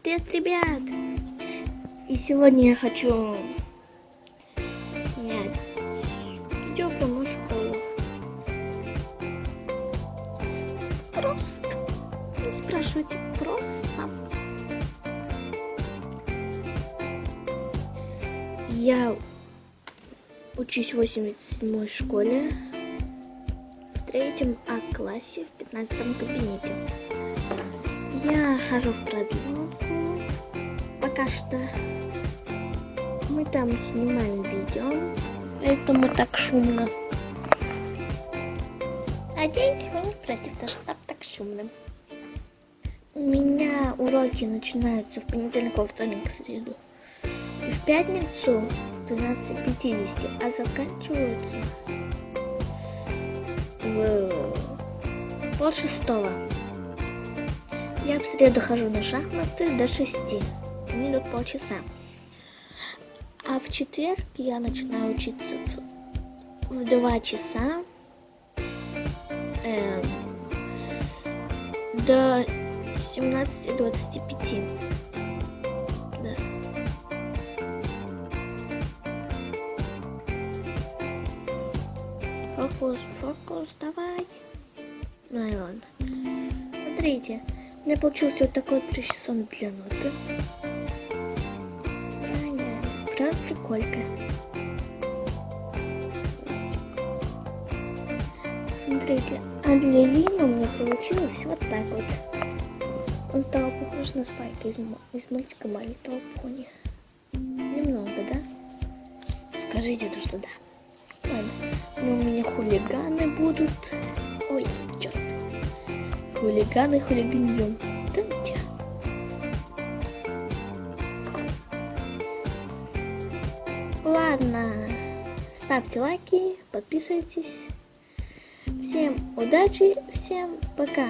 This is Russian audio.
Привет, ребят! И сегодня я хочу снять видео про мою школу. Просто. Не спрашивайте, просто. Я учусь в 87 школе в третьем А классе в 15 кабинете. Я хожу в продленку пока что. Мы там снимаем видео, поэтому так шумно. Надеюсь, вы не против, даже так, так шумно. У меня уроки начинаются в понедельник, во вторник, в среду. И в пятницу в 12.50, а заканчиваются в пол шестого. Я в среду хожу на шахматы до шести. Идут полчаса. А в четверг я начинаю учиться в два часа эм, до 17.25. Да. Фокус, фокус, давай. Ну и ладно. Смотрите, у меня получился вот такой вот причесон для ноты. Прям приколька. Смотрите, а Лимы у меня получилось вот так вот. Он стал похож на Спайка из, из мультика «My Little Pony». Немного, да? Скажите то, что да. Ладно, ну, у меня хулиганы будут. Ой, черт. Хулиганы хулиганьем. Ладно, ставьте лайки, подписывайтесь. Всем удачи, всем пока.